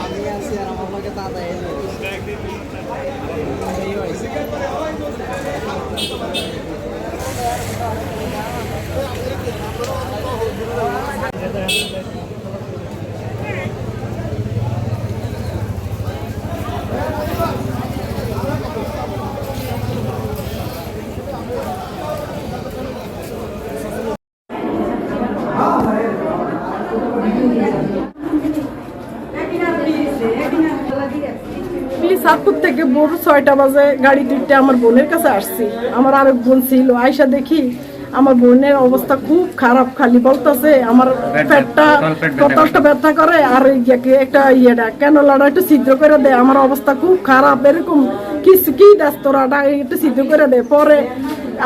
আমি আছি আর আমার লগে দাদা এলো এই হয়েছে সাতপুর থেকে ভোর ছয়টা বাজে গাড়ি দুইটা আমার বোনের কাছে আসছি। আমার আরেক বোন ছিল। আয়সা দেখি আমার বোনের অবস্থা খুব খারাপ খালি বলতেছে আমার পেটটা কতটা ব্যথা করে আর একটা ইয়েটা কেন লাড়া একটু সিদ্ধ করে দেয়? আমার অবস্থা খুব খারাপ এরকম কি কি দাস তোরাটা একটু সিদ্ধ করে দেয়। পরে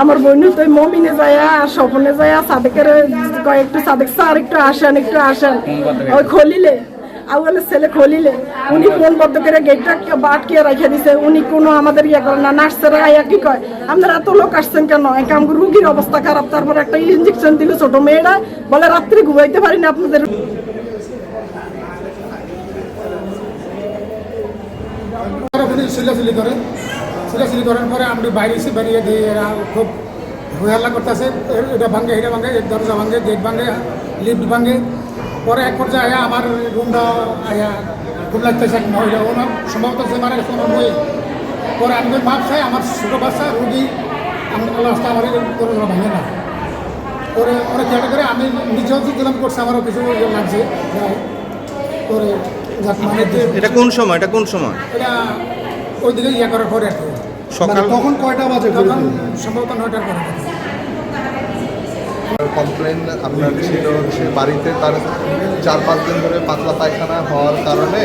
আমার বোন তো মমিনে যায় আর স্বপনে যায় সাদেকের কয় একটু সাদেক স্যার একটু আসেন একটু আসেন। ওই খলিলে আউয়ালে ছেলে খলিলে, উনি ফোন বন্ধ করে গেটটা বাটকে রেখে দিছে। উনি কোনো আমাদের ইয়ে করে না, নার্সেরা আয়া কি কয়? আপনারা এত লোক আসছেন কেন? এক আম রুগীর অবস্থা খারাপ। তারপর একটা ইঞ্জেকশন দিল ছোট মেয়েরা বলে রাত্রে ঘুমাইতে পারি না আপনাদের। সিলাসিলি করে। সিলাসিলি করার পরে আমি বাইরে এসে বেরিয়ে দিয়ে এরা খুব হইহাল্লা করতেছে। এটা ভাঙে এটা ভাঙে, দরজা ভাঙে গেট ভাঙে লিফট ভাঙে। পরে এক পর্যায়ে আয়া আমার রুমটা আয়া খুব লাগতেছে এক মহিলা ওনার সম্ভবত সে মারা গেছে ওনার বই পরে আমি মাপ চাই আমার ছোটো বাচ্চা রুগী আমি লাস্টে আমার কোনো ভাঙে না। পরে ওরা কেটে করে আমি নিজেও দিলাম করছে আমারও কিছু ইয়ে লাগছে। পরে মানে যে- এটা কোন সময় এটা কোন সময়? এটা ওইদিকে ইয়ে করার পরে আর কি। সকাল তখন কয়টা বাজে তখন সম্ভবত নয়টার পরে। কমপ্লেন আপনার ছিল হচ্ছে বাড়িতে তার চার পাঁচ দিন ধরে পাতলা পায়খানা হওয়ার কারণে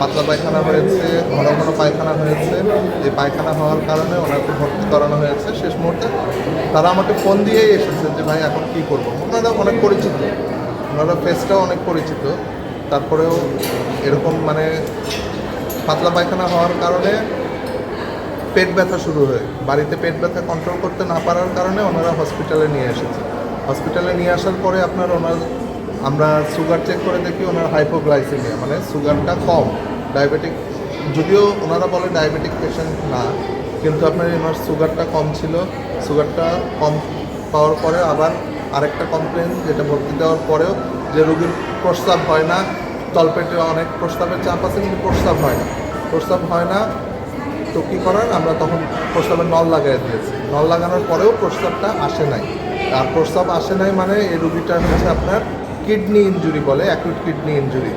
পাতলা পায়খানা হয়েছে, ঘন ঘন পায়খানা হয়েছে। এই পায়খানা হওয়ার কারণে ওনাকে ভর্তি করানো হয়েছে। শেষ মুহূর্তে তারা আমাকে ফোন দিয়েই এসেছে যে, ভাই, এখন কী করব? ওনারা অনেক পরিচিত। ওনারা ফেসটাও অনেক পরিচিত। তারপরেও এরকম মানে পাতলা পায়খানা হওয়ার কারণে পেট ব্যথা শুরু হয়। বাড়িতে পেট ব্যথা কন্ট্রোল করতে না পারার কারণে ওনারা হসপিটালে নিয়ে এসেছে। হসপিটালে নিয়ে আসার পরে আপনার ওনার, আমরা সুগার চেক করে দেখি ওনার হাইপোগ্লাইসিমিয়া মানে সুগারটা কম। ডায়াবেটিক যদিও ওনারা বলে ডায়াবেটিক পেশেন্ট না, কিন্তু আপনার ওনার সুগারটা কম ছিল। সুগারটা কম পাওয়ার পরে আবার আরেকটা কমপ্লেন যেটা ভর্তি দেওয়ার পরেও যে রোগীর প্রস্তাব হয় না, তলপেটে অনেক প্রস্তাবের চাপ আছে, কিন্তু প্রস্তাব হয় না। প্রস্তাব হয় না তো কী করার? আমরা তখন প্রস্রাবের নল লাগাই দিয়েছি। নল লাগানোর পরেও প্রস্রাবটা আসে নাই। আর প্রস্তাব আসে নাই মানে এই রুগীটার হচ্ছে আপনার কিডনি ইনজুরি বলে অ্যাকুট কিডনি ইনজুরি।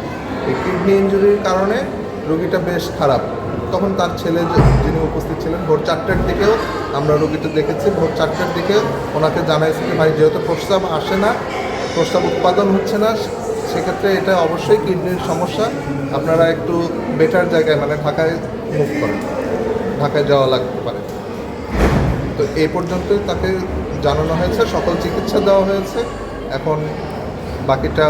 এই কিডনি ইনজুরির কারণে রুগীটা বেশ খারাপ। তখন তার ছেলে যিনি উপস্থিত ছিলেন, ভোর চারটের দিকেও আমরা রুগীটা দেখেছি। ভোর চারটের দিকে ওনাকে জানাইছি যে, ভাই, যেহেতু প্রস্রাব আসে না প্রস্রাব উৎপাদন হচ্ছে না, সেক্ষেত্রে এটা অবশ্যই কিডনির সমস্যা। আপনারা একটু বেটার জায়গায় মানে ঢাকায় মুভ করেন। ঢাকায় যাওয়া লাগতে পারে। তো এই পর্যন্ত তাকে জানানো হয়েছে সকল চিকিৎসা দেওয়া হয়েছে। এখন বাকিটা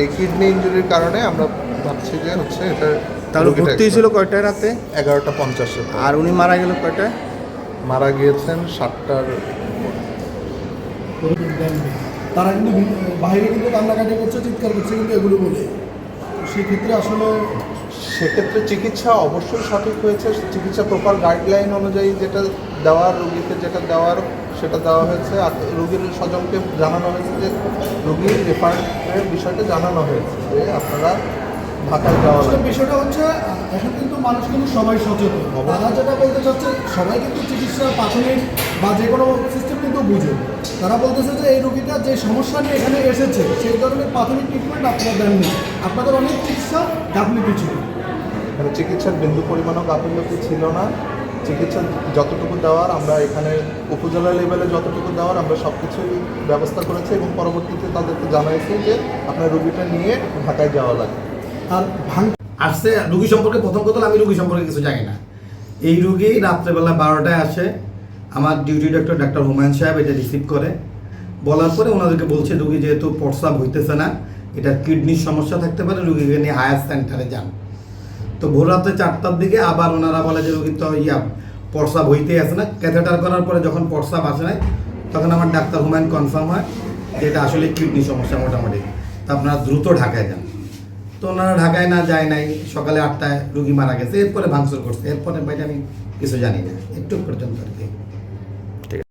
এই কিডনি ইঞ্জুরির কারণে আমরা ভাবছি যে হচ্ছে এটা তাহলে ভর্তি হয়েছিল কয়টায় রাতে? এগারোটা পঞ্চাশে। আর উনি মারা গেল কয়টায়? মারা গিয়েছেন সাতটার তারা কিন্তু বাইরে কিন্তু কান্নাকাটি করছে চিৎকার করছে কিন্তু এগুলো বলে। সেক্ষেত্রে আসলে সেক্ষেত্রে চিকিৎসা অবশ্যই সঠিক হয়েছে। চিকিৎসা প্রপার গাইডলাইন অনুযায়ী যেটা দেওয়ার রুগীকে যেটা দেওয়ার, সেটা দেওয়া হয়েছে। আর রুগীর স্বজনকে জানানো হয়েছে যে রুগীর রেফারের বিষয়টা জানানো হয়েছে যে আপনারা ঢাকায় যাওয়া বিষয়টা হচ্ছে, এখন কিন্তু মানুষ কিন্তু সবাই সচেতন। তারা যেটা বলতে চাচ্ছে, সবাই কিন্তু চিকিৎসা প্রাথমিক বা যে কোনো সিস্টেম কিন্তু বুঝে তারা বলতেছে যে, এই রোগীটা যে সমস্যা নিয়ে এখানে এসেছে, সেই ধরনের প্রাথমিক ট্রিটমেন্ট আপনারা দেননি। আপনাদের অনেক চিকিৎসা গাফলিটি ছিল। মানে চিকিৎসার বিন্দু পরিমাণও গাফিলতি ছিল না। চিকিৎসা যতটুকু দেওয়ার, আমরা এখানে উপজেলা লেভেলে যতটুকু দেওয়ার, আমরা সব কিছুই ব্যবস্থা করেছি এবং পরবর্তীতে তাদেরকে জানাইছি যে আপনার রুগীটা নিয়ে ঢাকায় যাওয়া লাগে আর ভাঙ আসছে, রুগী সম্পর্কে প্রথম কথা আমি রুগী সম্পর্কে কিছু জানি না। এই রুগী রাত্রেবেলা বারোটায় আসে, আমার ডিউটি ডক্টর ডাক্তার হুমায়ুন সাহেব এটা রিসিভ করে। বলার পরে ওনাদেরকে বলছে, রুগী যেহেতু প্রস্রাব হইতেছে না, এটা কিডনির সমস্যা থাকতে পারে, রুগীকে নিয়ে হায়ার সেন্টারে যান। তো ভোর রাত্রে চারটার দিকে আবার ওনারা বলে যে কিন্তু ইয়া, প্রস্রাব হইতেই আসে না। ক্যাথেটার করার পরে যখন প্রস্রাব আসে নাই, তখন আমার ডাক্তার হুমায়ুন কনফার্ম হয় যে, এটা আসলে কিডনি সমস্যা মোটামুটি। তা আপনারা দ্রুত ঢাকায় যান। তো ওনারা ঢাকায় না যায় নাই, সকালে আটটায় রুগী মারা গেছে, এরপরে ভাঙচুর করছে। এরপরে বাইরে আমি কিছু জানি না। একটু পর্যন্ত আর কি।